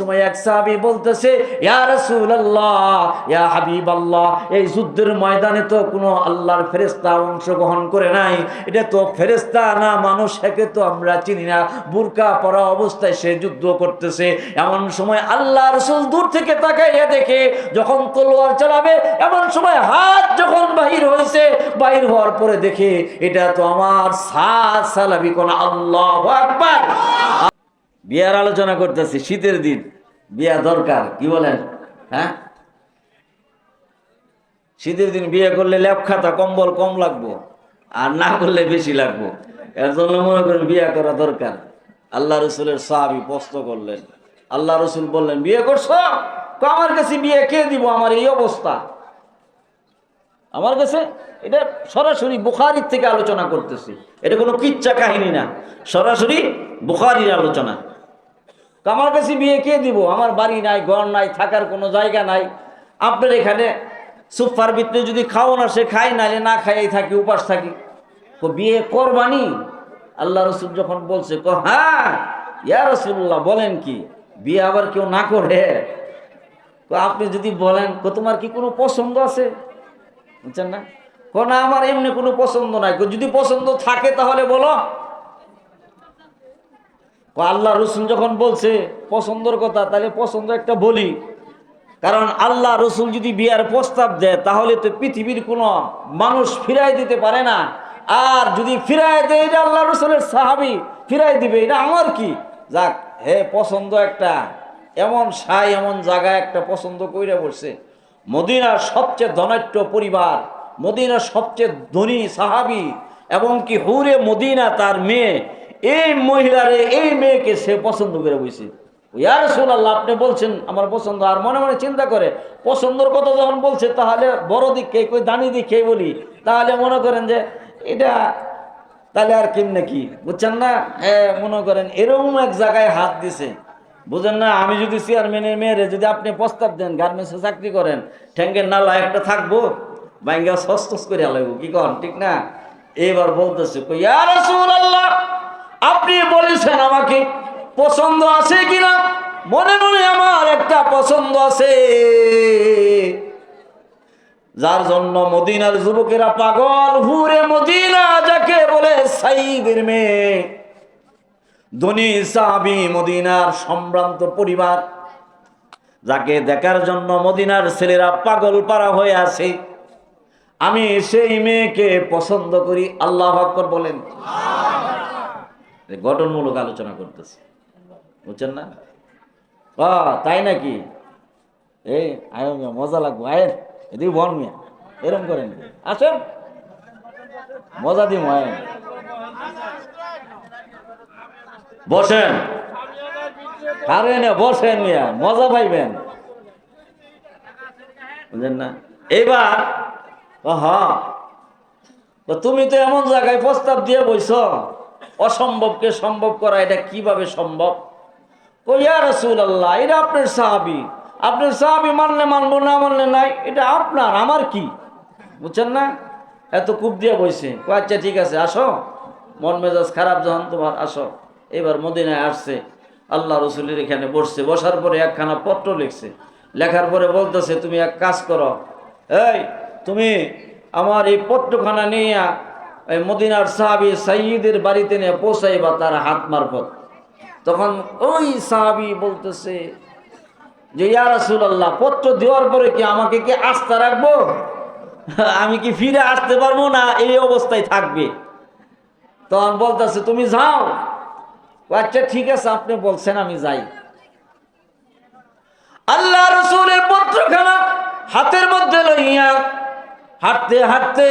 সময় এক সাহাবী বলতেছে, ইয়া এই যুদ্ধের ময়দানে তো কোনো আল্লাহর করে নাই। এটা তো না মানুষ, একে তো আমরা চিনি না। পরা অবস্থায় সে যুদ্ধ করতেছে। এমন সময় আল্লাহ দূর থেকে তাকাইয়া দেখে, যখন তলোয়ার চালাবে, এমন সময় হাত যখন বাহির হয়েছে, বাহির হওয়ার পরে দেখে, এটা তো আমার সাত সালাবি কোন আল্লাহু আকবার। বিয়ার আলোচনা করতেছি, শীতের দিন। বিয়া দরকার, কি বলেন? হ্যাঁ? শীতের দিন বিয়ে করলে ল্যাপ খাতা, কম্বল কম লাগবো, আর না করলে বেশি লাগবো। এর জন্য মনে করেন বিয়ে করা দরকার। আল্লাহ রসুলের সাহাবি প্রশ্ন করলেন। আল্লাহ রসুল বললেন, বিয়ে করছ? আমার কাছে বিয়ে কে দিব? আমার এই অবস্থা। আমার কাছে এটা সরাসরি বুখারির থেকে আলোচনা করতেছি। এটা কোনো কিচ্ছা কাহিনী না। সরাসরি বুখারির আলোচনা। আমার কাছে বিয়ে কে দিব? আমার বাড়ি নাই, ঘর নাই, থাকার কোনো জায়গা নাই। আপনার এখানে সুফার ভিতরে যদি খাও না সে খাই নালে না খাই থাকি, উপাস থাকি। তো বিয়ে করবানি? আল্লাহ রসুল যখন বলছে, ক হ্যাঁ ইয়া রসুল্লাহ বলেন কি, বিয়ে আবার কেউ না করে? আপনি যদি বলেন, কো তোমার কি কোনো পছন্দ আছে? বুঝছেন না। না, আমার এমনি কোনো পছন্দ নাই। যদি পছন্দ থাকে তাহলে বলো। আল্লাহ রসুল যখন বলছে, পছন্দর কথা, তাহলে পছন্দ একটা বলি। কারণ আল্লাহ রসুল যদি বিয়ার প্রস্তাব দেয়, তাহলে তো পৃথিবীর কোনো মানুষ ফিরাই দিতে পারে না। আর যদি ফিরাই দেয়, এটা আল্লাহ রসুলের সাহাবি ফিরাই দিবে, এটা আমার কি? যাক, হে পছন্দ একটা, এমন সাই, এমন জায়গায় একটা পছন্দ কইরা বসছে। মদিনার সবচেয়ে ধনাট্য পরিবার, মদিনার সবচেয়ে ধনী সাহাবি, এবং কি হুরে মদিনা তার মেয়ে এই মহিলারে এই মেয়েকে সে পছন্দ করে বসে ইয়ার আল্লাহ আপনি বলছেন আমার পছন্দ আর মনে মনে চিন্তা করে পছন্দর কথা যখন বলছে তাহলে বড় দিক কে কই দানি দিক কে বলি। তাহলে মনে করেন যে এটা তাহলে আর কেমনে কি? বুঝছেন না? হ্যাঁ মনে করেন এরকম এক জায়গায় হাত দিছে। বুঝেন না? আমি যদি চেয়ারম্যানের মেয়েরে যদি আপনি প্রস্তাব দেন গার্মেন্টসে চাকরি করেন ঠ্যাঙ্গের নালা একটা থাকব বাইঙ্গা সস্তস করে আলাইব কি কন? ঠিক না? এবার বলতেছে কই, ইয়া রাসূলুল্লাহ! আপনি বলেছেন আমাকে, পছন্দ আছে কিনা? মনে মনে আমার একটা পছন্দ আছে। যার জন্য মদিনার যুবকেরা পাগল, হুরে মদিনা যাকে বলে সাইদের মেয়ে। ধনী সাহাবি মদিনার সম্ভ্রান্ত পরিবার, যাকে দেখার জন্য মদিনার ছেলেরা পাগল পারা হয়ে আছে। আমি সেই মেয়েকে পছন্দ করি, আল্লাহ আকবর বলেন। গঠনমূলক আলোচনা করতেছে। বুঝছেন না? ও তাই নাকি? এই আয় মিয়া, মজা লাগবো। আয়েন, এদিকে বন মিয়া, এরম করেন আসেন। মজা দিম, আয়েন। বসেন। কারে না বসেন মিয়া, মজা পাইবেন। বুঝলেন না? এবার তো তুমি তো এমন জায়গায় প্রস্তাব দিয়ে বইছ। অসম্ভবকে সম্ভব করা, এটা কীভাবে সম্ভব? কইয়া রসুল আল্লাহ এটা আপনার সাহাবি। আপনার সাহাবি মানলে মানবো, না মানলে নাই, এটা আপনার, আমার কি? বুঝছেন না? এত কূপ দিয়ে বইছে। আচ্ছা ঠিক আছে, আসো। মন মেজাজ খারাপ যখন তোমার, আসো। এবার মদিনায় আসছে। আল্লাহ রসুলের এখানে বসছে। বসার পরে একখানা পত্র লিখছে। লেখার পরে বলতেছে, তুমি এক কাজ করো। এই, তুমি আমার এই পত্রখানা নিয়ে মদিনার সাহাবি সাইয়দের বাড়িতে নিয়ে পৌঁছাইবা তার হাত মারফত। তখন ওই সাহাবি বলতেছে যে, ইয়া রাসূলুল্লাহ, পত্র দেওয়ার পরে কি আমাকে কি আস্থা রাখব? আমি কি ফিরে আসতে পারব না? এই অবস্থায় থাকবে। তখন বলতেছে, তুমি যাও। আচ্ছা ঠিক আছে, আপনি বলছেন, আমি যাই। আল্লাহ রসুলের পত্রখানা হাতের মধ্যে লইয়া হাঁটতে হাঁটতে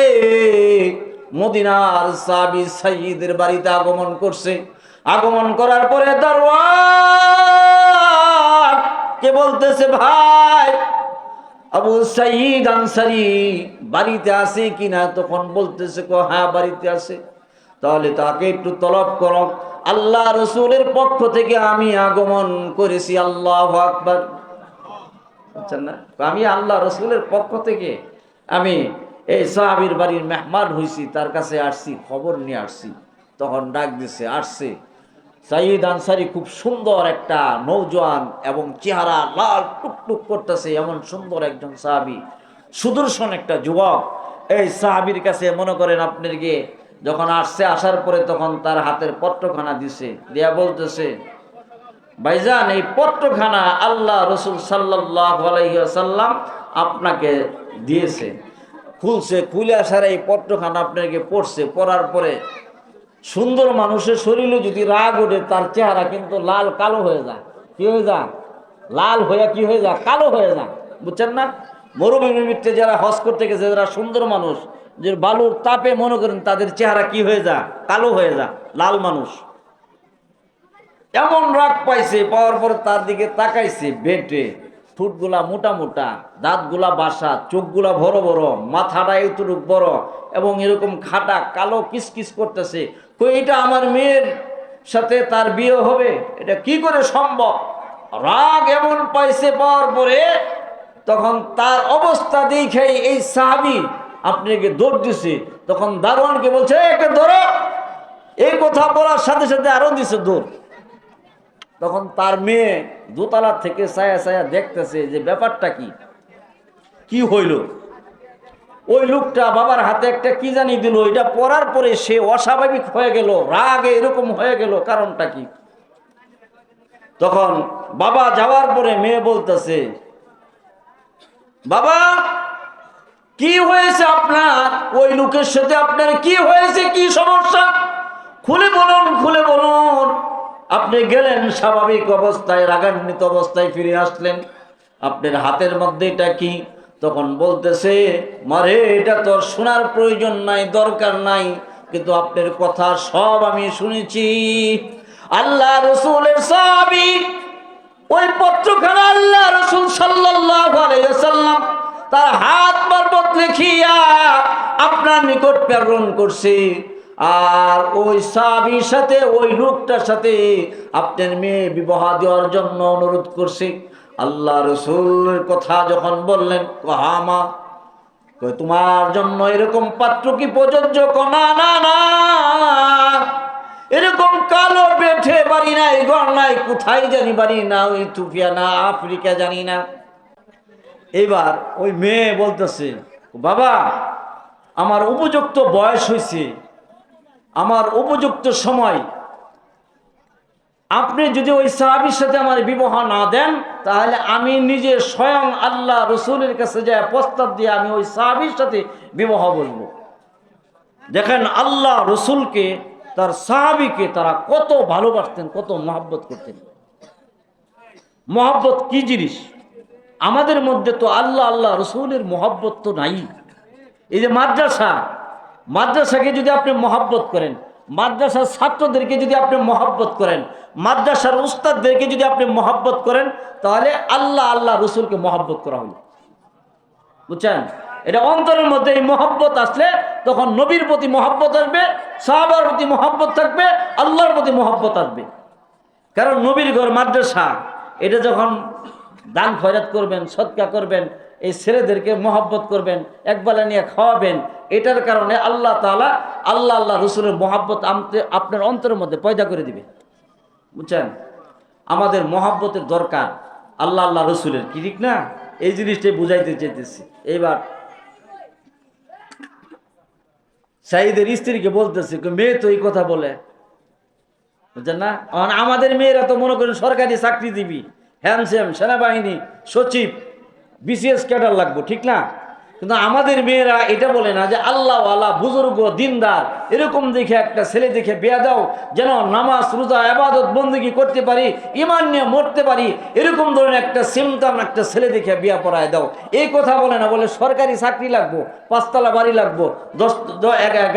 মদিনার সাবি সাইদের বাড়িতে আগমন করছে। আগমন করার পরে দারোয়ান কে বলতেছে, ভাই, আবু সাইদ আনসারি বাড়িতে আছে কিনা? তখন বলতেছে, কো হ্যাঁ বাড়িতে আছে। তাহলে তাকে একটু তলব করো। আল্লাহ রসুলের পক্ষ থেকে আমি আগমন করেছি, আল্লাহ আকবার। বুঝছেন না? আমি আল্লাহ রসুলের পক্ষ থেকে আমি এই সাহাবির বাড়ির মেহমান হয়েছি তার কাছে আসছি, খবর নিয়ে আসছি। তখন ডাক দিছে, আসছে। সাইদ আনসারি খুব সুন্দর একটা নৌজওয়ান এবং চেহারা লাল টুকটুক করতেছে, এমন সুন্দর একজন সাহাবি, সুদর্শন একটা যুবক। এই সাহাবির কাছে মনে করেন, আপনার গিয়ে যখন আসছে, আসার পরে তখন তার হাতের পত্রখানা দিছে, দিয়া বলতেছে, ভাইজান, এই পত্রখানা আল্লাহ রসুল সাল্লাহ আলাইসাল্লাম আপনাকে দিয়েছে। খুলছে, খুলে আসার এই পত্রখানা আপনাকে পড়ছে, পড়ার পরে সুন্দর মানুষের শরীরে যদি রাগ ওঠে, তার চেহারা কিন্তু লাল কালো হয়ে যায়। কি হয়ে যায়? লাল হয়ে কি হয়ে যায়? কালো হয়ে যায়। বুঝছেন না? মরুভূমির ভিত্তিতে যারা হজ করতে গেছে, যারা সুন্দর মানুষ, যে বালুর তাপে মনে করেন তাদের চেহারা কি হয়ে যায়? কালো হয়ে যায়, লাল মানুষ। এমন রাগ পাইছে, পাওয়ার পর তার দিকে তাকাইছে, বেটে। ঠোঁটগুলা মোটা মোটা, দাঁতগুলা বাসা, চোখগুলা বড় বড়, মাথাটা এতটুক বড় এবং এরকম খাটা কালো কিসকিস করতেছে। তো এটা আমার মেয়ের সাথে তার বিয়ে হবে, এটা কি করে সম্ভব? রাগ এমন পাইছে পাওয়ার পরে তখন তার অবস্থা দেখে এই সাহাবি আপনাকে দৌড় দিছে। তখন দারোয়ানকে বলছে, একে ধরো। এই কথা বলার সাথে সাথে আরও দিছে দৌড়। তখন তার মেয়ে দোতলা থেকে ছায়া ছায়া দেখতেছে যে ব্যাপারটা কি? কি হইল? ওই লোকটা বাবার হাতে একটা কি জানি দিল, এটা পড়ার পরে সে অস্বাভাবিক হয়ে গেল, রাগে এরকম হয়ে গেল, কারণটা কি? তখন বাবা যাওয়ার পরে মেয়ে বলতেছে, বাবা, কি হয়েছে আপনার? ওই লোকের সাথে আপনার কি হয়েছে? কি সমস্যা? খুলে বলুন খুলে বলুন। আপনি গেলেন স্বাভাবিক অবস্থায়, রাগান্বিত অবস্থায় ফিরে আসলেন। আপনার হাতের মধ্যে এটা কি? তখন বলতেছে, মারে, এটা তোর শোনার প্রয়োজন নাই, দরকার নাই। কিন্তু আপনার কথা সব আমি শুনেছি। আল্লাহ রসুলের সাহাবি, ওই পত্রখানা আল্লাহ রসুল সাল্লাম তার হাত মারবত লিখিয়া আপনার নিকট প্রেরণ করছে। আর ওই সাবির সাথে ওই লোকটার সাথে আপনার মেয়ে বিবাহ দেওয়ার জন্য অনুরোধ করছে। আল্লাহ রসুলের কথা যখন বললেন কয়, তোমার জন্য এরকম পাত্র কি প্রযোজ্য? না না না এরকম কালো বেঠে বাড়ি নাই গড় নাই কোথায় জানি বাড়ি না ওই তুফিয়া না আফ্রিকা জানি না। এবার ওই মেয়ে বলতেছে বাবা আমার উপযুক্ত বয়স হয়েছে আমার উপযুক্ত সময়। আপনি যদি ওই সাহাবির সাথে আমার বিবাহ না দেন, তাহলে আমি নিজে স্বয়ং আল্লাহ রসুলের কাছে যায় প্রস্তাব দিয়ে আমি ওই সাহাবির সাথে বিবাহ বলব দেখেন আল্লাহ রসুলকে, তার সাহাবিকে তারা কত ভালোবাসতেন, কত মহাব্বত করতেন। মহাব্বত কি জিনিস? আমাদের মধ্যে তো আল্লাহ আল্লাহ, রসুলের মহাব্বত তো নাই। এই যে মাদ্রাসা মাদ্রাসাকে যদি আপনি মহাব্বত করেন, মাদ্রাসার ছাত্রদেরকে যদি আপনি মহাব্বত করেন, মাদ্রাসার উস্তাদদেরকে যদি আপনি মহাব্বত করেন, তাহলে আল্লাহ আল্লাহ রসুলকে মহাব্বত করা হলো। বুঝছেন? এটা অন্তরের মধ্যে এই মহব্বত আসলে তখন নবীর প্রতি মহব্বত আসবে, সাহাবার প্রতি মহব্বত থাকবে, আল্লাহর প্রতি মহব্বত আসবে। কারণ নবীর ঘর মাদ্রাসা, এটা যখন দান খয়রাত করবেন, সৎকা করবেন এই ছেলেদেরকে মহাব্বত করবেন, একবেলা নিয়ে খাওয়াবেন। এটার কারণে আল্লাহ তাআলা, আল্লাহ আল্লাহ রসুলের মহাব্বত আপনার অন্তরের মধ্যে পয়দা করে দিবে। বুঝছেন? আমাদের মহাব্বতের দরকার আল্লাহ আল্লাহ রসুলের। কি ঠিক না? এই জিনিসটাই বুঝাইতে চাইতেছি। এইবার সাইদের স্ত্রীকে বলতেছে মেয়ে তো এই কথা বলে। বুঝছেন না? আর আমাদের মেয়েরা তো মনে করেন সরকারি চাকরি দিবি হ্যামস্যাম সেনাবাহিনী, সচিব। বিসিএস ক্যাডার লাগবো, ঠিক না? কিন্তু আমাদের মেয়েরা এটা বলে না যে আল্লাহ আল্লাহ বুজুর্গ, দিনদার, এরকম দেখে একটা ছেলে দেখে বিয়া দাও, যেন নামাজ, রোজা, আবাদত বন্দী করতে পারি, ইমান নিয়ে মরতে পারি, এরকম ধরনের একটা সিমতাম একটা ছেলে দেখে বিয়া পড়ায় দাও। এই কথা বলে না, বলে সরকারি চাকরি লাগবো, পাঁচতলা বাড়ি লাগবো, দশ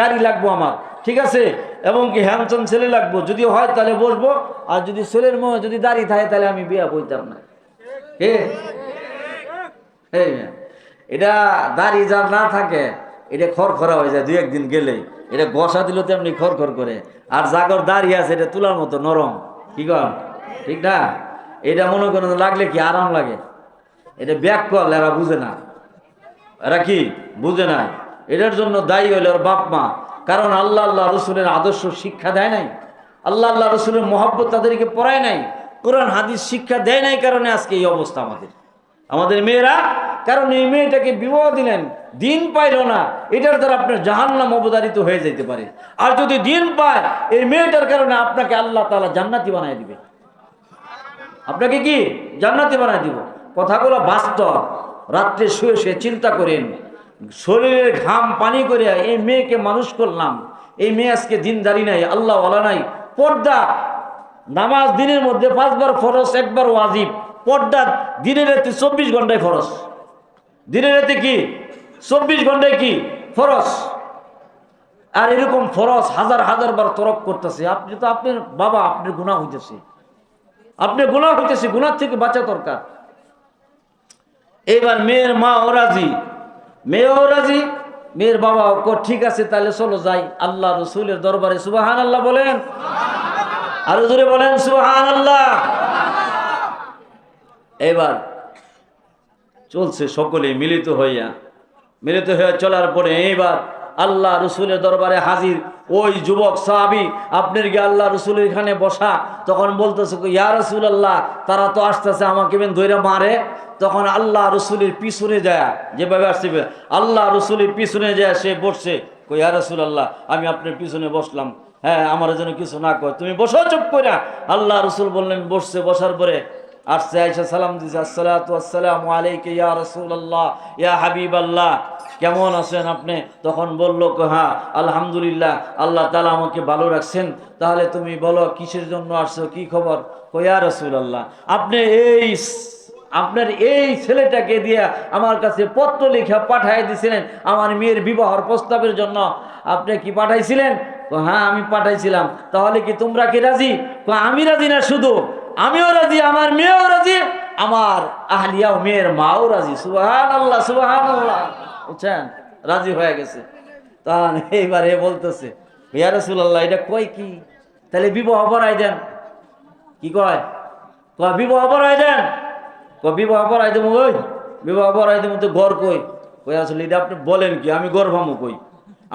গাড়ি লাগবো আমার, ঠিক আছে? এবং কি হ্যামচন ছেলে লাগবো যদি হয় তাহলে বসবো, আর যদি ছেলের মনে যদি দাঁড়িয়ে থাকে, তাহলে আমি বিয়া বইতাম না। কে? এটা দাড়ি যার না থাকে, এটা খড়খড়া হয়ে যায় দুই একদিন গেলে এটা গসা দিল তেমনি খড়খড় করে। আর জাগর দাঁড়িয়ে আছে, এটা তুলার মতো, নরম। কি কর ঠিক না? এটা মনে করেন লাগলে কি আরাম লাগে? এটা ব্যাক কল, এরা বুঝে না। এরা কি? বুঝে না। এটার জন্য দায়ী হইল ওর বাপ মা। কারণ আল্লাহ আল্লাহ রসুলের আদর্শ শিক্ষা দেয় নাই। আল্লাহ আল্লাহ রসুলের মহব্বত তাদেরকে পড়ায় নাই। কোরআন, হাদিস শিক্ষা দেয় নাই কারণে আজকে এই অবস্থা আমাদের। আমাদের মেয়েরা, কারণ এই মেয়েটাকে বিবাহ দিলেন, দিন পাইল না। এটার দ্বারা আপনার জাহান্নাম অবদারিত হয়ে যেতে পারে। আর যদি দিন পায়, এই মেয়েটার কারণে আপনাকে আল্লাহ তালা জান্নাতি বানায় দিবে। আপনাকে কি? জান্নাতি বানায় দিব। কথাগুলো বাস্তব। রাত্রে শুয়ে শুয়ে চিন্তা করেন। শরীরের ঘাম পানি করে এই মেয়েকে মানুষ করলাম। এই মেয়ে আজকে দিন দিনদারি নাই আল্লাহ ওলা নাই। পর্দা, নামাজ দিনের মধ্যে পাঁচবার ফরজ, একবার ওয়াজিব। পর্দা দিনের রাতে চব্বিশ ঘন্টায় ফরস দিনের রাতে কি? চব্বিশ ঘন্টায় কি? ফরস আর এরকম ফরস হাজার হাজার বার তরক করতেছে। আপনি তো আপনার বাবা, আপনার গুণা হইতেছে। আপনি গুণা হইতেছে গুণার থেকে বাঁচা দরকার। এবার মেয়ের মা ও রাজি। মেয়েও রাজি, মেয়ের বাবা ঠিক আছে, তাহলে চলো যাই। আল্লাহ রসুলের দরবারে সুবাহান আল্লাহ বলেন। আরও জোরে বলেন সুবাহান আল্লাহ এবার চলছে সকলে মিলিত হইয়া। মিলিত হয়ে চলার পরে এইবার আল্লাহ রসুলের দরবারে হাজির। ওই যুবক সাহাবি, আপনার গিয়ে আল্লাহ রসুলের এখানে বসা। তখন বলতেছে ইয়া রসুল আল্লাহ তারা তো আসতেছে আমাকে বেন ধৈর্য মারে। তখন আল্লাহ রসুলের পিছনে যায়, যেভাবে আসছে আল্লাহ রসুলের পিছনে যায়, সে বসছে। কই, ইয়া রসুল আল্লাহ আমি আপনার পিছনে বসলাম। হ্যাঁ আমার যেন কিছু না কয়। তুমি বসো, চুপ করে আল্লাহ রসুল বললেন, বসছে। বসার পরে আসছে আইসা সালাম দিছে, আসসালাতু আসসালামু আলাইকা ইয়া রাসূলুল্লাহ, ইয়া হাবিবাল্লাহ। কেমন আছেন আপনি? তখন বলল হ্যাঁ আলহামদুলিল্লাহ, আল্লাহ তাআলা আমাকে ভালো রাখছেন। তাহলে তুমি বলো, কিসের জন্য আসছো, কি খবর? কো, ইয়া রাসূলুল্লাহ, আপনি এই আপনার এই ছেলেটাকে দিয়ে আমার কাছে পত্র লেখা পাঠাই দিয়েছিলেন আমার মেয়ের বিবাহর প্রস্তাবের জন্য। আপনি কি পাঠাইছিলেন? হ্যাঁ আমি পাঠাইছিলাম। তাহলে কি তোমরা কি রাজি? আমি রাজি না শুধু। আমিও রাজি, আমার মেয়েও রাজি, আমার আহলিয়াও মেয়ের মাও রাজি। সুবাহান আল্লাহ সুবাহান আল্লাহ বুঝছেন? রাজি হয়ে গেছে। তখন এইবার এ বলতেছে, ইয়া রাসূলুল্লাহ, এটা কয় কি? তাহলে বিবাহ পড়াই দেন। কি কয়? কয়, বিবাহ পড়াই দেন? বিবাহ পড়াই দেবো ওই বিবাহ পড়াই দেবো তো ঘর কই? কই আসলে এটা আপনি বলেন কি? আমি ঘর ভামো কই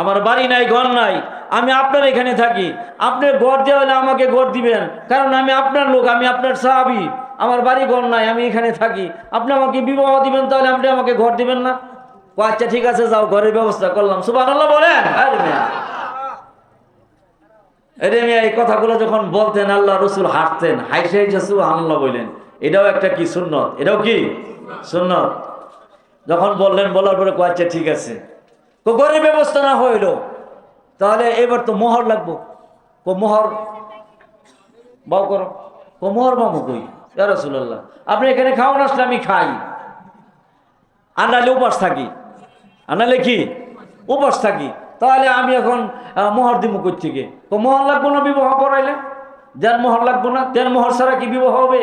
আমার বাড়ি নাই, ঘর নাই, আমি আপনার এখানে থাকি। আপনি ঘর দেওয়া হলে আমাকে ঘর দিবেন, কারণ আমি আপনার লোক, আমি আপনার সাহাবি। আমার বাড়ি ঘর নাই, আমি এখানে থাকি। আপনি আমাকে বিবাহ দিবেন, তাহলে আপনি আমাকে ঘর দিবেন না? ও আচ্ছা ঠিক আছে, যাও, ঘরের ব্যবস্থা করলাম। সুবাহ বলেন। এরে মিয়া। এই কথাগুলো যখন বলতেন, আল্লাহ রসুল হাঁটতেন। হাইসে হাইসে সুবাহ বললেন। এটাও একটা কি সুন্নত? এটাও কি? সুন্নত। যখন বললেন, বলার পরে কো আচ্ছা ঠিক আছে। তো ঘরের ব্যবস্থা না হইল, তাহলে এবার তো মোহর লাগবো। কো মোহর, বাউ করো। কো মোহর বাবু কই? রসুল্লাহ আপনি এখানে খাওয়ান আসলে আমি খাই। আনালে উপাস থাকি। আনালে কি? উপাস থাকি। তাহলে আমি এখন মোহর দিব থেকে তো মোহর লাগবো না বিবাহ করাইলে? যার মোহর লাগবো না, দেন মোহর ছাড়া কি বিবাহ হবে?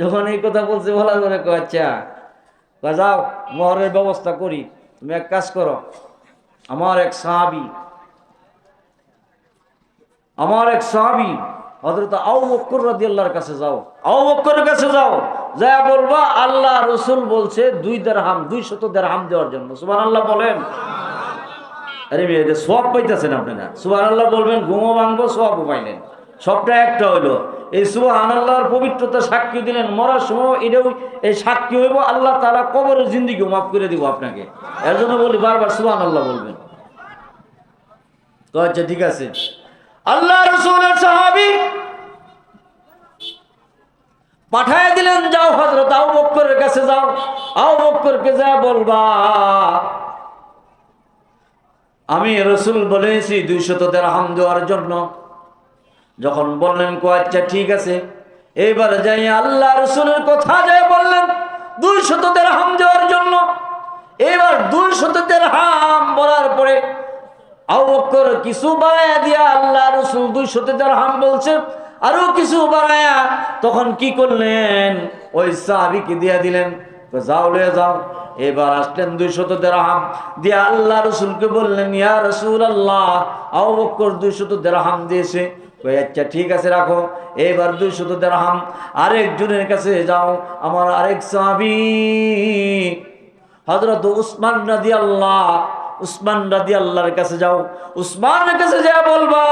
যখন এই কথা বলছে, বলা করে আচ্ছা যাও, মোহরের ব্যবস্থা করি। তুমি এক কাজ করো আমার এক সাহাবি, আমার এক সাহাবি হজরত আউ বক্কর রাদি আল্লাহর কাছে যাও। আউ বক্করের কাছে যাও যা বলবা, আল্লাহ রসুল বলছে দুই দেড়হাম, দুই শত দেড়হাম দেওয়ার জন্য। সুমান আল্লাহ বলেন। আরে মেয়ে এটা সব পাইতেছেন আপনারা। সুবাহ আল্লাহ বলবেন ঘুমো ভাঙবো সবও পাইলেন। সবটা একটা হইল এই সুবাহ আল্লাহর পবিত্রতা সাক্ষী দিলেন। মরার সময় এটাও এই সাক্ষী হইব, আল্লাহ তারা কবরের জিন্দিগি মাফ করে দিব আপনাকে। এর জন্য বলি, বারবার সুবাহ আল্লাহ বলবেন। তো আচ্ছা ঠিক আছে। আল্লাহ রসুলের সাহাবি পাঠায় দিলেন, যাও হজরত আউ বক্করের কাছে যাও। আউ বক্করকে যা বলবা। আমি রসুল বলেছি, দুইশত দেড়হাম দেওয়ার জন্য। যখন বললেন, কো আচ্ছা ঠিক আছে। এইবার যাই আল্লাহ রসুলের কথা যায় বললেন দুইশত হাম দেওয়ার জন্য। এবার দুইশত হাম বলার পরে আবক্কর কিছু বাড়ায়া দিয়া আল্লাহ রসুল দুইশত দেড়হাম বলছে, আরও কিছু বাড়ায়া। তখন কি করলেন? ওই সাহাবিকে দিয়া দিলেন যাও, লয়ে যাও। এবার আসলেন দুইশত দেড়হাম দিয়ে আল্লাহ রসুলকে বললেন, ইয়া রসুল আল্লাহ আউ বক্কর দুইশত দেড়হাম দিয়েছে। কই আচ্ছা ঠিক আছে, রাখো। এবার দুইশত দেড়হাম আরেকজনের কাছে যাও, আমার আরেক সাহাবি। হজরত উসমান নদী আল্লাহ উসমান রাদি আল্লাহর কাছে যাও। উসমানের কাছে যা বলবা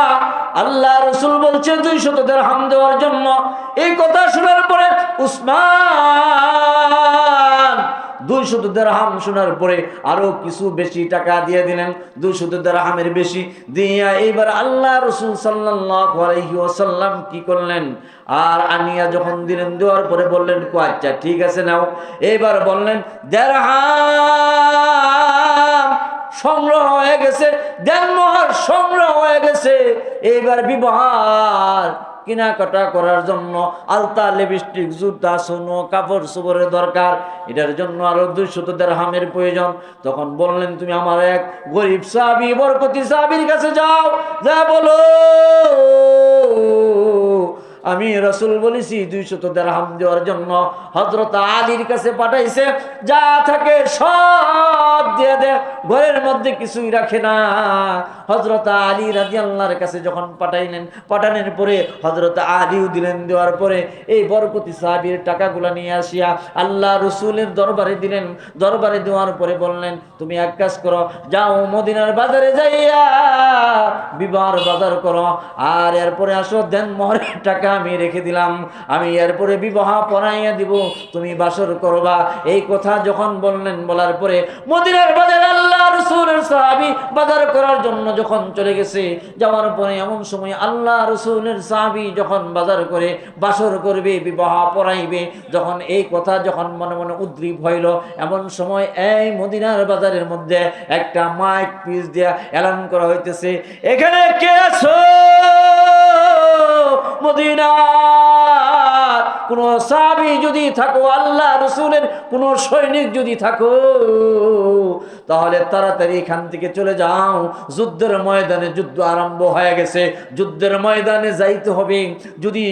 আল্লাহ রসুল বলছে দুই শত হাম দেওয়ার জন্য। এই কথা শোনার পরে উসমান দুই শত দেড়হাম শোনার পরে আরও কিছু বেশি টাকা দিয়ে দিলেন দুই শত দেড়হামের বেশি দিয়া এইবার আল্লাহ রসুল সাল্লাল্লাহু কি করলেন? আর আনিয়া যখন দিলেন, দেওয়ার পরে বললেন, কো আচ্ছা ঠিক আছে, নাও। এবার বললেন, দেড়হাম সংগ্রহ হয়ে গেছে দেড়মহার সংগ্রহ হয়ে গেছে। এইবার বিবাহ কেনাকাটা করার জন্য আলতা, লিপস্টিক, জুতা, সোনো, কাপড় সুপড়ের দরকার। এটার জন্য আরও দুইশত দেড়হামের প্রয়োজন। তখন বললেন, তুমি আমার এক গরিব সাবি বরকতি সাবির কাছে যাও। যা বলো। আমি রসুল বলেছি দুইশত দেড়হাম দেওয়ার জন্য হজরত আলীর কাছে পাঠাইছে, যা থাকে সব দিয়ে দে, ঘরের মধ্যে কিছুই রাখে না। হজরত আলী রাজি আল্লাহর কাছে যখন পাঠাইলেন, পাঠানোর পরে হজরত আলীও দিলেন দেওয়ার পরে এই বরকতি সাহাবির টাকাগুলো নিয়ে আসিয়া আল্লাহ রসুলের দরবারে দিলেন। দরবারে দেওয়ার পরে বললেন, তুমি এক কাজ করো, যাও মদিনার বাজারে যাইয়া বিবাহর বাজার করো, আর এরপরে আসো দেন মোহরের টাকা। আমি রেখে দিলাম। আমি এরপরে বিবাহ পড়াইয়া দিব। তুমি বাসর করবা। এই কথা যখন বললেন, বলার পরে মদিনার বাজার আল্লাহ রসুলের সাহাবি বাজার করার জন্য যখন চলে গেছে, যাওয়ার পরে এমন সময় আল্লাহ রসুলের সাহাবি যখন বাজার করে বাসর করবে, বিবাহ পড়াইবে যখন এই কথা যখন মনে মনে উদ্রীপ হইল, এমন সময় এই মদিনার বাজারের মধ্যে একটা মাইক পিস দিয়া এলান করা হইতেছে। এখানে কে আছো? মদিনার কোন সাবি যদি থাকো, আল্লাহ রসুলের কোন সৈনিক যদি থাকো, তাহলে তাড়াতাড়ি এখান থেকে চলে যাও। যুদ্ধের ময়দানে যুদ্ধ আরম্ভ হয়ে গেছে। যুদ্ধের ময়দানে যাইতে হবে। যদি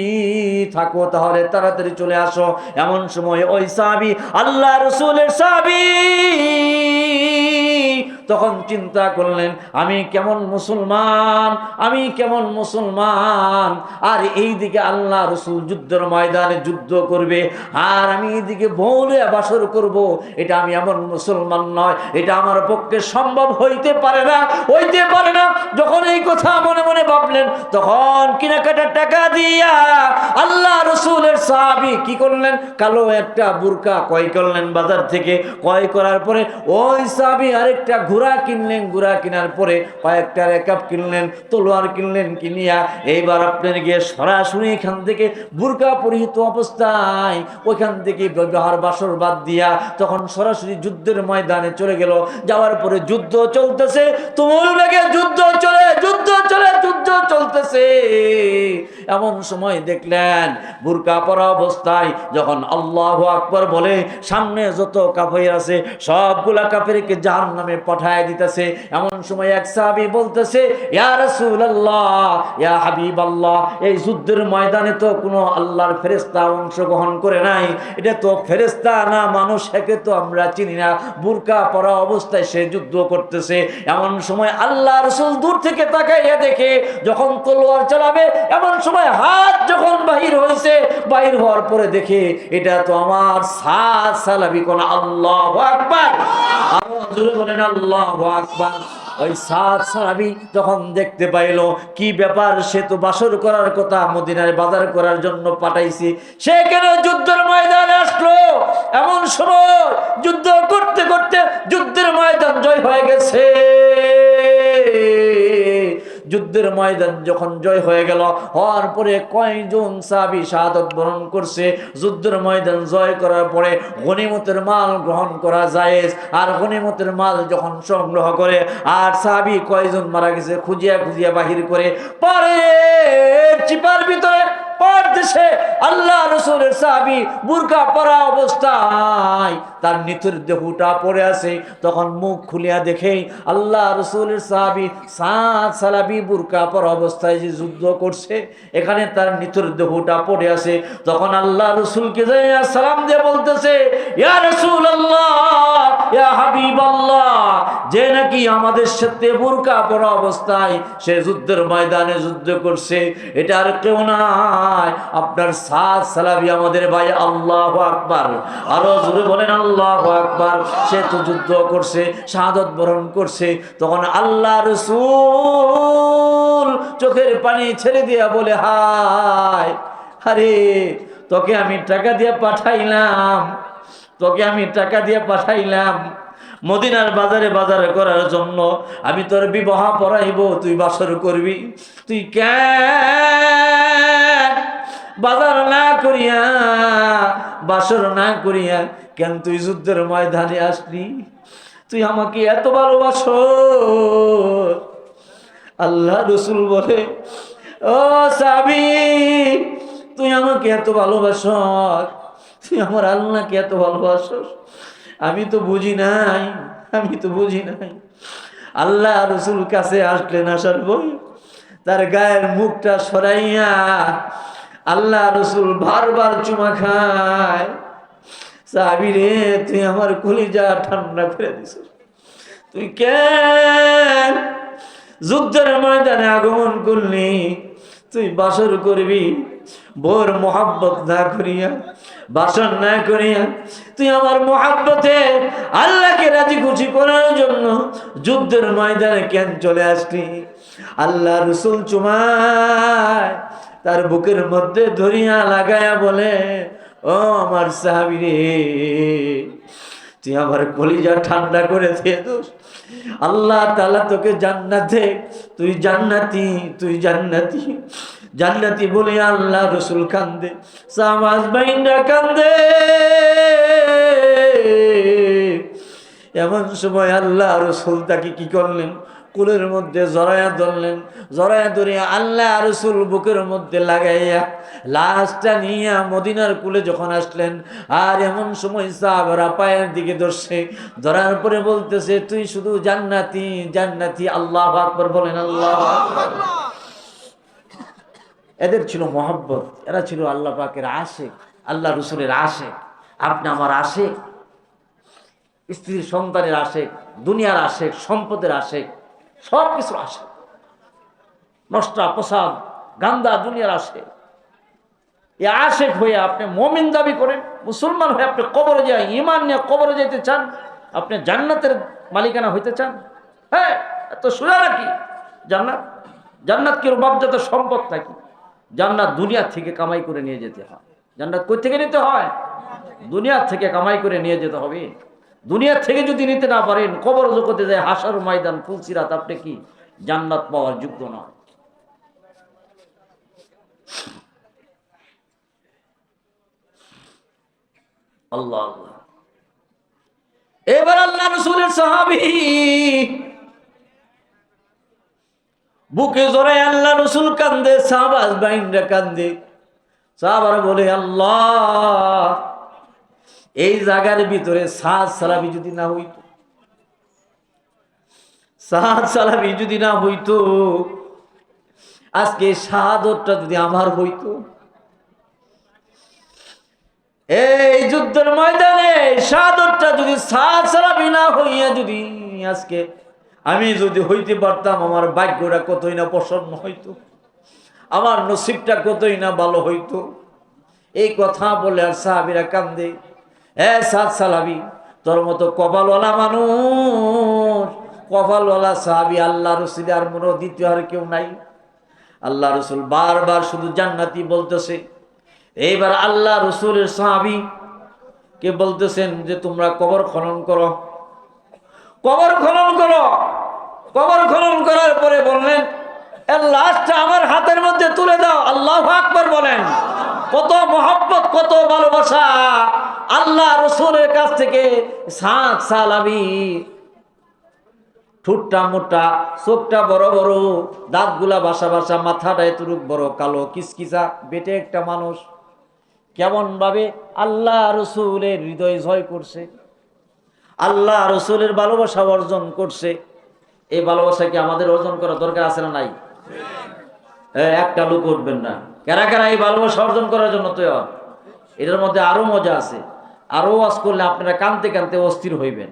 থাকো, তাহলে তাড়াতাড়ি চলে আসো। এমন সময় ওই সাবি আল্লাহ রসুলের সাবি তখন চিন্তা করলেন, আমি কেমন মুসলমান, আমি কেমন মুসলমান? আর এই দিকে আল্লাহ রসুল যুদ্ধের ময়দানে যুদ্ধ করবে, আর আমি এইদিকে বৌলে বাসর করব। এটা আমি এমন মুসলমান নয়, এটা আমার পক্ষে সম্ভব হইতে পারে না, হইতে পারে না। যখন এই কথা মনে মনে ভাবলেন, তখন কেনাকাটার টাকা দিয়া আল্লাহ রসুলের সাহাবি কি করলেন? কালো একটা বুরকা ক্রয় করলেন বাজার থেকে। ক্রয় করার পরে ওই সাহাবি আরেকটা ঘোড়া কিনলেন, ঘোড়া কেনার পরে কয়েকটা রেকাপ কিনলেন, তলোয়ার কিনলেন, কিনিয়া এইবার আপনার গিয়ে সরাসরি এখান থেকে বুরকা পরিহিত অবস্থায় ওইখান থেকে ব্যবহার বাসর বাদ দিয়া তখন সরাসরি যুদ্ধের ময়দানে চলে গেল। যাওয়ার পরে যুদ্ধ চলতেছে, তুমুল বেগে যুদ্ধ চলে যুদ্ধ চলে, যুদ্ধ চলতেছে। এমন সময় দেখলেন বুরকা পরা অবস্থায় যখন আল্লাহ আকবর বলে, সামনে যত কাফের আছে, সবগুলা কাফেরকে জাহান নামে পাঠায় দিতেছে। এমন সময় এক সাহাবি বলতেছে, ইয়া রাসূলুল্লাহ, ইয়া হাবিবাল্লাহ, এই যুদ্ধের ময়দানে তো কোনো আল্লাহর ফেরেশতা অংশগ্রহণ করে নাই। এটা তো ফেরেশতা না মানুষ, একে তো আমরা চিনি না। বুরকা পরা অবস্থায় সে যুদ্ধ করতেছে। এমন সময় আল্লাহ রসুল দূর থেকে তাকাইয়া দেখে, যখন তলোয়ার চালাবে, এমন সময় হাত যখন বাহির হয়েছে বাহির হওয়ার পরে দেখে, এটা তো আমার সাত সালাবি কোন আল্লাহ আকবার। জোরে বলেন, আল্লাহ আকবার। ওই সাত সাহাবি যখন দেখতে পাইল, কি ব্যাপার? সে তো বাসর করার কথা, মদিনায় বাজার করার জন্য পাঠাইছি। সে কেন যুদ্ধের ময়দানে আসলো? এমন সময় যুদ্ধ করতে করতে যুদ্ধের ময়দান জয় হয়ে গেছে। যুদ্ধের ময়দান যখন জয় হয়ে গেল, হওয়ার পরে কয়জন সাবি শাহাদত বরণ করছে? যুদ্ধের ময়দান জয় করার পরে গনিমতের মাল গ্রহণ করা যায় আর গনিমতের মাল যখন সংগ্রহ করে, আর সাবি কয়জন মারা গেছে খুঁজিয়া খুঁজিয়া বাহির করে পরে চিপার ভিতরে আল্লাহ রসুলের সাহাবি বুরকা পরা অবস্থায় তার আছে। তখন মুখ খুলিয়া আল্লাহ রসুলের সাহাবি সালাবি বুরকা পরা অবস্থায় যে যুদ্ধ করছে, এখানে তার নিতুর দেহুটা পড়ে আছে। তখন আল্লাহ রসুলকে সালাম দিয়ে বলতেছে যে নাকি আমাদের সাথে বোরকা পরা অবস্থায় সে যুদ্ধের ময়দানে যুদ্ধ করছে এটা আর কেউ নাই আপনার সাত সালাবি আমাদের ভাই, আল্লাহ আকবার। আরও জোরে বলেন, আল্লাহ আকবার। সে তো যুদ্ধ করছে, শাহাদত বরণ করছে, তখন আল্লাহ রসুল চোখের পানি ছেড়ে দিয়া বলে, হায়, আরে, তোকে আমি টাকা দিয়ে পাঠাইলাম, তোকে আমি টাকা দিয়ে পাঠাইলাম। মদিনার বাজারে বাজারে করার জন্য আমি তোর বিবাহ পড়াইব, তুই বাসর করবি। তুই কেন বাজার না করিয়া, বাসর না করিয়া কেন তুই যুদ্ধের ময়দানে আসলি? তুই আমাকে এত ভালোবাসো। আল্লাহ রসুল বলে, ও সাবি, তুই আমাকে এত ভালোবাস, তুই আমার আল্লাহকে এত ভালোবাসস আমি তো বুঝি নাই, আমি তো বুঝি নাই। আল্লাহ রসুল কাছে আসলেন, আসার বই তার গায়ের মুখটা সরাইয়া আল্লাহ রসুল বারবার চুমা খায়। সাবি রে, তুই আমার কলিজা ঠান্ডা করে দিস। তুই কেন যুদ্ধের ময়দানে আগমন করলি? তুই বাসর করবি? ভোর মোহাব্বত না করিয়া, বাসন না করিয়া, তুই আমার মোহাব্বতে আল্লাহকে রাজি খুশি করার জন্য যুদ্ধের ময়দানে কেন চলে আসলি? আল্লাহ রসুল চুমায় তার বুকের মধ্যে ধরিয়া লাগায়া বলে, ও আমার সাহাবি রে, তুই আমার কলিজা ঠান্ডা করে দিয়ে দোষ। আল্লাহ তালা তোকে জান্নাতে, তুই জান্নাতি তুই জান্নাতি। জান্নাতি বলে আল্লাহ রসুল কান্দে, সামাজ বাইন্ডা কান্দে। এমন সময় আল্লাহ রসুল তাকে কি করলেন? কুলের মধ্যে জরায়া ধরলেন। জরায়া ধরে আল্লাহ রসুল বুকের মধ্যে লাগাইয়া লাশটা নিয়ে মদিনার কুলে যখন আসলেন, আর এমন সময় সাহাবারা পায়ের দিকে ধরছে। ধরার পরে বলতেছে, তুই শুধু জান্নাতি জান্নাতি, আল্লাহ আকবর বলেন, আল্লাহ এদের ছিল মহব্বত, এরা ছিল আল্লাহ পাকের আশেক, আল্লাহ রসুলের আশেক। আপনি আমার আশেক, স্ত্রীর সন্তানের আশেক, দুনিয়ার আশেক, সম্পদের আশেক সব কিছুর আশেক। নষ্টা, প্রসাদ, গান্দা দুনিয়ার আশেক। এ আশেক হয়ে আপনি মমিন দাবি করেন, মুসলমান হয়ে আপনি কবরে যায় ইমান নিয়ে কবরে যেতে চান, আপনি জান্নাতের মালিকানা হইতে চান। হ্যাঁ এত সোজা নাকি? জান্নাত? জান্নাত কি রূপাবজাত সম্পদ নাকি? জান্নাত দুনিয়া থেকে কামাই করে নিয়ে যেতে হয়। জান্নাত কই থেকে নিতে হয়? দুনিয়া থেকে কামাই করে নিয়ে যেতে হবে। দুনিয়া থেকে যদি নিতে না পারেন, কবর জগতে যায় হাসার ময়দান, ফুলসিরাত, আপনি কি জান্নাত পাওয়ার যোগ্য নয় আল্লাহ আল্লাহ। এবার আল্লাহ রসুলের সাহাবি বুকে জোরে আল্লাহ রসুল কান্দে, সাহবাজ বাইনরা কান্দে। সাহাবার বলে, আল্লাহ, এই জায়গার ভিতরে সাত সালাবি যদি না হইতো সাত সালাবি যদি না হইতো, আজকে শাহাদতটা যদি আমার হইতো, এই যুদ্ধের ময়দানে শাহাদতটা যদি সাত সালাবি না হইয়া যদি আজকে আমি যদি হইতে পারতাম, আমার ভাগ্যটা কতই না প্রসন্ন হইতো? আমার নসিবটা কতই না ভালো হইতো? এই কথা বলে আর সাহাবিরা কান্দে। এ সাত সালাবি, তোর মতো কপালওয়ালা মানুষ, কপালওয়ালা সাহাবি আল্লাহ রসুল আর মনে দ্বিতীয় আর কেউ নাই। আল্লাহ রসুল বারবার শুধু জান্নাতি বলতেছে। এইবার আল্লাহ রসুলের সাহাবি কে বলতেছেন যে, তোমরা কবর খনন করো। কবর খনন করো। কবর খনন করার পরে বললেন লাশটা আমার হাতের মধ্যে তুলে দাও, আল্লাহ আকবর বলেন। কত মহব্বত, কত ভালোবাসা। আল্লাহ রসুলের কাছ থেকে সাত সালাবি ঠুটটা মোটা চোখটা বড় বড়, দাঁতগুলা বাসা বাসা, মাথাটা এতটুক বড়, কালো কিসকিসা, বেটে একটা মানুষ। কেমন ভাবে আল্লাহ রসুলের হৃদয় জয় করছে। আল্লাহ রসুলের ভালোবাসা অর্জন করছে। এই ভালোবাসা কি আমাদের অর্জন করা দরকার আছে না নাই? এ, একটা লোক উঠবেন না। কারা কারা এই ভালোবাসা অর্জন করার জন্য তো এটার মধ্যে আরও মজা আছে। আরও ওয়াজ করলে আপনারা কানতে কানতে অস্থির হইবেন।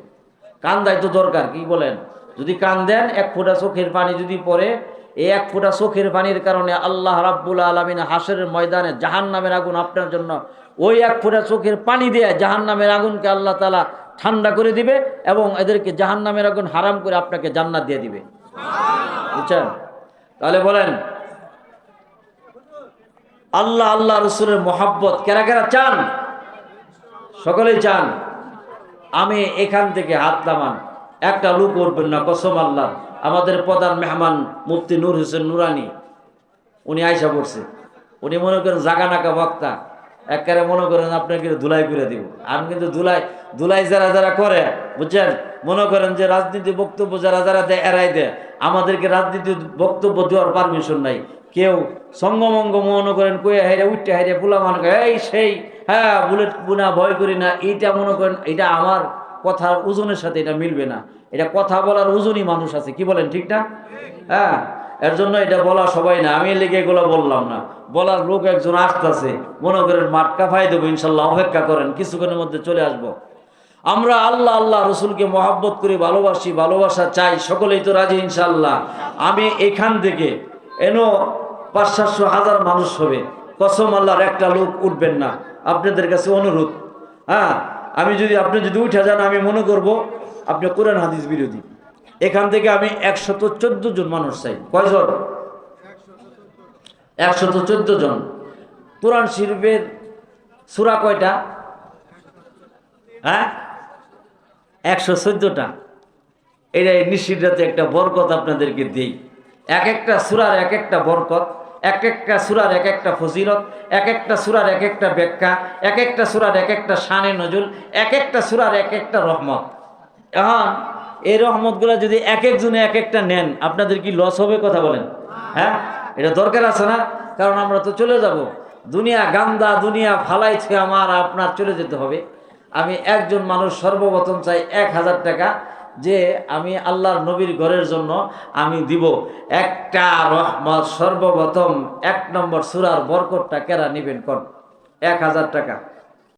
কান্দাই তো দরকার কি বলেন? যদি কান দেন এক ফোঁটা চোখের পানি যদি পড়ে এই এক ফোঁটা চোখের পানির কারণে আল্লাহ রাব্বুল আলমিন হাসের ময়দানে জাহান নামের আগুন আপনার জন্য ওই এক ফোঁটা চোখের পানি দিয়ে জাহান নামের আগুনকে আল্লাহ তালা ঠান্ডা করে দিবে এবং এদেরকে জাহান নামের আগুন হারাম করে আপনাকে জান্নাত দিয়ে দিবে। বুঝছেন? তাহলে বলেন, আল্লাহ আল্লাহ রসুলের মোহাব্বত কেরা কেরা চান? সকলেই চান। আমি এখান থেকে হাত নামান, একটা লুক উঠবেন না, কসম আল্লাহ। আমাদের প্রধান মেহমান মুফতি নূর হোসেন নুরানি, উনি আয়সা পড়ছে। উনি মনে করেন জাগা নাকা বক্তা। একেবারে মনে করেন আপনাকে ধুলাই করে দিব। আমি কিন্তু ধুলাই ধুলাই যারা যারা করে, বুঝছেন? মনে করেন যে রাজনীতি বক্তব্য যারা যারা দেয়, এরাই দেয়। আমাদেরকে রাজনীতি বক্তব্য দেওয়ার পারমিশন নাই। কেউ সঙ্গমঙ্গ মনে করেন কয়ে হাইরে উঠতে হাইরে পোলা মনে করে, এই সেই হ্যাঁ বুলেট বুনা ভয় করি না। এইটা মনে করেন এটা আমার কথার ওজনের সাথে এটা মিলবে না। এটা কথা বলার ওজনই মানুষ আছে। কি বলেন, ঠিক না? হ্যাঁ। এর জন্য এটা বলা সবাই না, আমি লেগে এগুলো বললাম না। বলার লোক একজন আসতেছে, মনে করেন মাটকা ফাই দেবো, ইনশাল্লাহ অপেক্ষা করেন, কিছুক্ষণের মধ্যে চলে আসব। আমরা আল্লাহ আল্লাহ রসুলকে মহাব্বত করি, ভালোবাসি, ভালোবাসা চাই, সকলেই তো রাজি, ইনশাল্লাহ। আমি এখান থেকে, এনো পাঁচ, সাতশো হাজার মানুষ হবে, কসম আল্লাহর একটা লোক উঠবেন না। আপনাদের কাছে অনুরোধ হ্যাঁ? আমি যদি, আপনি যদি উঠে যান, আমি মনে করব, আপনি কোরআন, হাদিস বিরোধী। এখান থেকে আমি একশত চোদ্দ জন মানুষ চাই। কয়জন? একশত চোদ্দ জন। কোরআন শিল্পের সুরা কয়টা? হ্যাঁ? একশো চোদ্দটা। এটা নিশ্চিত একটা বরকত আপনাদেরকে দিই। এক একটা সুরার এক একটা বরকত এক একটা সুরার এক একটা ফজিলত এক একটা সুরার এক একটা ব্যাখ্যা এক একটা সুরার এক একটা শানে নজুল এক একটা সুরার এক একটা রহমত। এখন এই রহমতগুলো যদি এক একজনে এক একটা নেন, আপনাদের কি লস হবে কথা বলেন? হ্যাঁ? এটা দরকার আছে না? কারণ আমরা তো চলে যাব। দুনিয়া গান্দা, দুনিয়া ফালাইছে আমার, আপনার চলে যেতে হবে। আমি একজন মানুষ সর্বপ্রথম চাই এক হাজার টাকা যে আমি আল্লাহর নবীর ঘরের জন্য আমি দিব। একটা রহমত সর্বপ্রথম এক নম্বর সুরার বরকতটা কেরা নিবেন কর এক হাজার টাকা।